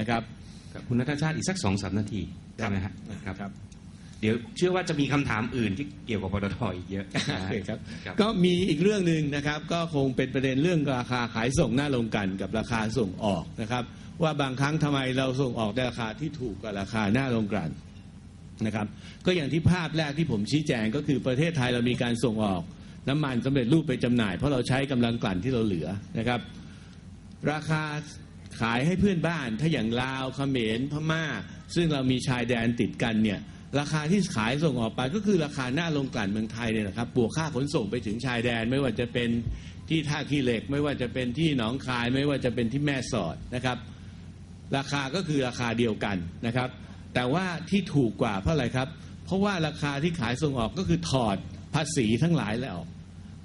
นะครับครับคุณนัทชาติอีกสักสองสามนาทีได้ไหมฮะครับครับ เดี๋ยวเชื่อว่าจะมีคำถามอื่นที่เกี่ยวกับปตทอีกเยอะโอเคครับครับ ก็มีอีกเรื่องหนึ่งนะครับ ก็คงเป็นประเด็นเรื่องราคาขายส่งหน้าโรงกลันกับราคาส่งออกนะครับ ว่าบางครั้งทำไมเราส่งออกได้ราคาที่ถูกกว่าราคาหน้าโรงกลั่นนะครับ ก็อย่างที่ภาพแรกที่ผมชี้แจงก็คือประเทศไทยเรามีการส่งออก น้ำมันสำเร็จรูปไปจำหน่าย เพราะเราใช้กำลังกลั่นที่เราเหลือนะครับ ราคา ขายให้เพื่อนบ้านถ้าอย่างลาวเขมรพม่า ซึ่งเรามีชายแดนติดกันเนี่ยราคาที่ขายส่งออกไปก็คือราคาหน้าโรงกลั่นเมืองไทยเนี่ยนะครับบวกค่าขนส่งไปถึงชายแดนไม่ว่าจะเป็นที่ท่าขี้เหล็ก ไม่ว่าจะเป็นที่หนองคาย ไม่ว่าจะเป็นที่แม่สอดนะครับ ราคาก็คือราคาเดียวกันนะครับ แต่ว่าที่ถูกกว่าเพราะอะไรครับ เพราะว่าราคาที่ขายส่งออกก็คือถอดภาษีทั้งหลายแล้วออก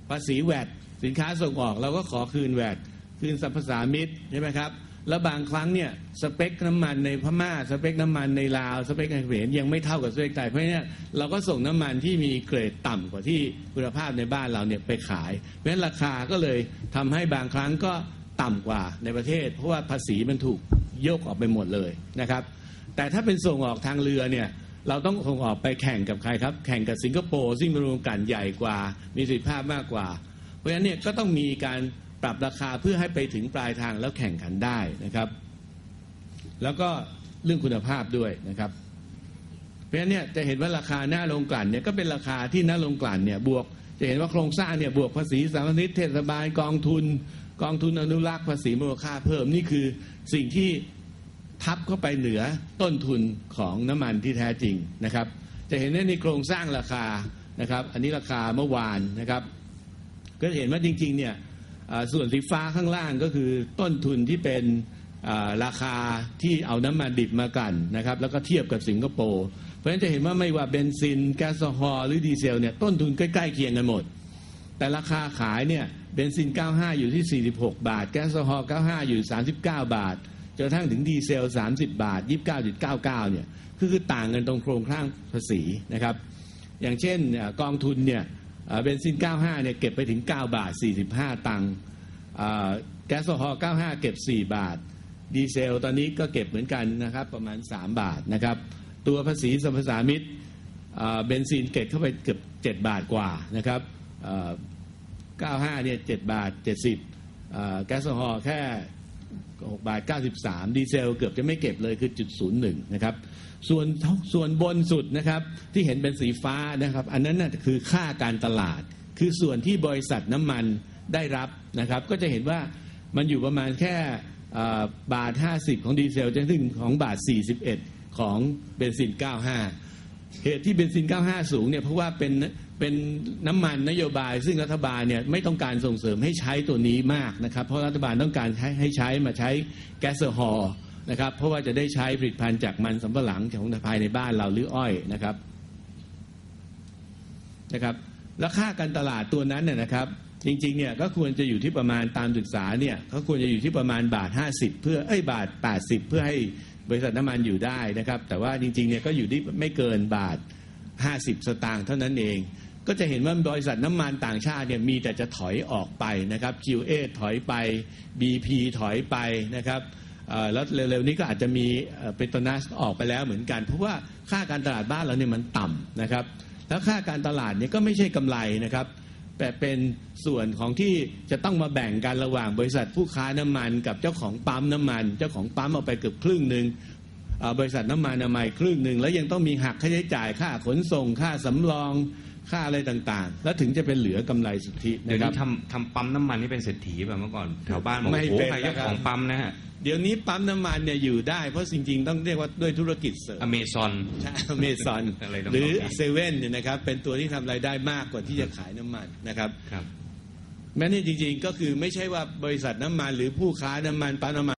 ภาษีแวดสินค้าส่งออกเราก็ขอคืนแวดคืนสรรพสามิตใช่ไหมครับ แล้วบางครั้งเนี่ยสเปคน้ำมันในพม่าสเปคน้ำมันในลาวสเปคในเขมรยังไม่เท่ากับสเปคไทยเพราะนั้นเราก็ส่งน้ำมันที่มีเกรดต่ำกว่าที่คุณภาพในบ้านเราเนี่ยไปขาย เพราะฉะนั้นราคาก็เลยทำให้บางครั้งก็ต่ำกว่าในประเทศ เพราะว่าภาษีมันถูกยกออกไปหมดเลยนะครับ แต่ถ้าเป็นส่งออกทางเรือเนี่ยเราต้องส่งออกไปแข่งกับใครครับ แข่งกับสิงคโปร์ซึ่งเป็นโรงกลั่นใหญ่กว่ามีสิทธิภาพมากกว่า เพราะฉะนั้นเนี่ยก็ต้องมีการ ปรับราคาเพื่อให้ไปถึงปลายทางแล้วแข่งขันได้นะครับ แล้วก็เรื่องคุณภาพด้วยนะครับ เพราะฉะนั้นเนี่ยจะเห็นว่าราคาหน้าโรงกลั่นเนี่ยก็เป็นราคาที่หน้าโรงกลั่นเนี่ยบวกจะเห็นว่าโครงสร้างเนี่ยบวกภาษีสารนิตเทศบาลกองทุน กองทุนอนุรักษ์ภาษีมูลค่าเพิ่มนี่คือสิ่งที่ทับเข้าไปเหนือต้นทุนของน้ำมันที่แท้จริงนะครับ จะเห็นได้ในโครงสร้างราคานะครับ อันนี้ราคาเมื่อวานนะครับ ก็จะเห็นว่าจริงๆเนี่ย ส่วนสีฟ้าข้างล่างก็คือต้นทุนที่เป็นราคาที่เอาน้ำมันดิบมากันนะครับแล้วก็เทียบกับสิงคโปร์เพราะฉะนั้นจะเห็นว่าไม่ว่าเบนซินแก๊สฮอลหรือดีเซลเนี่ยต้นทุนใกล้ๆเคียงกันหมด แต่ราคาขายเนี่ยเบนซิน 95 อยู่ที่ 46 บาท แก๊สฮอล95 อยู่ 39 บาทจนกระทั่งถึงดีเซล 30 บาท 29.99เนี่ยคือคือต่างกันตรงโครงสร้างภาษีนะครับ อย่างเช่นกองทุนเนี่ย เบนซิน 95 เนี่ยเก็บไปถึง 9 บาท 45 ตังค์แก๊สโซฮอล์95 เก็บ 4 บาท ดีเซล ตอนนี้ก็เก็บเหมือนกันนะครับ ประมาณ 3 บาทนะครับ ตัวภาษีสรรพสามิตเอ่อเบนซินเก็บเข้าไปเกือบ 7 บาทกว่านะครับ 95 เนี่ย 7 บาท 70 แก๊สโซฮอล์แค่ 6บาท 93 ดีเซลเกือบจะไม่เก็บเลยคือจุด01นะครับส่วนส่วนบนสุดนะครับที่เห็นเป็นสีฟ้านะครับ อันนั้นน่ะคือค่าการตลาด คือส่วนที่บริษัทน้ำมันได้รับนะครับ ก็จะเห็นว่ามันอยู่ประมาณแค่บาท 50 ของดีเซลจนถึงของบาท 41 ของเบนซิน 95 เหตุที่เบนซิน 95 สูงเนี่ยเพราะว่าเป็น เป็นน้ำมันนโยบาย ซึ่งรัฐบาลเนี่ยไม่ต้องการส่งเสริมให้ใช้ตัวนี้มากนะครับ เพราะรัฐบาลต้องการให้ให้ใช้มาใช้แก๊สโซฮอล์นะครับ เพราะว่าจะได้ใช้ผลิตภัณฑ์จากมันสำปะหลังของภายในบ้านเราหรืออ้อยนะครับนะครับ แล้วค่าการตลาดตัวนั้นเนี่ยนะครับ จริงๆเนี่ยก็ควรจะอยู่ที่ประมาณตามศึกษาเนี่ยเขาควรจะอยู่ที่ประมาณบาท 50 เพื่อเอ้ยบาท 80 เพื่อให้บริษัทน้ำมันอยู่ได้นะครับ แต่ว่าจริงๆเนี่ยก็อยู่ที่ไม่เกินบาท 50 สตางค์เท่านั้นเอง ก็จะเห็นว่าบริษัทน้ำมันต่างชาติเนี่ยมีแต่จะถอยออกไปนะครับ QA ถอยไป BP ถอยไปนะครับแล้วเร็วๆนี้ก็อาจจะมีเปโตรนัสออกไปแล้วเหมือนกัน เพราะว่าค่าการตลาดบ้านเราเนี่ยมันต่ำนะครับ แล้วค่าการตลาดเนี่ยก็ไม่ใช่กำไรนะครับแต่เป็นส่วนของที่จะต้องมาแบ่งกันระหว่างบริษัทผู้ค้าน้ำมัน กับเจ้าของปั๊มน้ำมัน เจ้าของปั๊มเอาไปเกือบครึ่งหนึ่งบริษัทน้ำมันอนามัยครึ่งหนึ่งแล้วยังต้องมีหักค่าใช้จ่ายค่าขนส่งค่าสำรอง ค่าอะไรต่างๆ แล้วถึงจะเป็นเหลือกำไรสุทธิเดี๋ยวนะครับนี้ทำทำปั๊มน้ำมันนี่เป็นเศรษฐีแบบเมื่อก่อนแถวบ้านบอกไม่โอ้โหเป็นใครเจ้านะครับของปั๊มนะฮะเดี๋ยวนี้ปั๊มน้ำมันเนี่ยอยู่ได้ เพราะจริงๆ ต้องเรียกว่าด้วยธุรกิจเสริมอเมซอนใช่อเมซอนอะไรต่างๆหรือเซเว่นเนี่ยนะครับเป็นตัวที่ทำรายได้มากกว่าที่จะขายน้ำมันนะครับครับแม้นี่จริงๆก็คือไม่ใช่ว่าบริษัทน้ำมันหรือผู้ค้าน้ำมันปั๊มน้ำมัน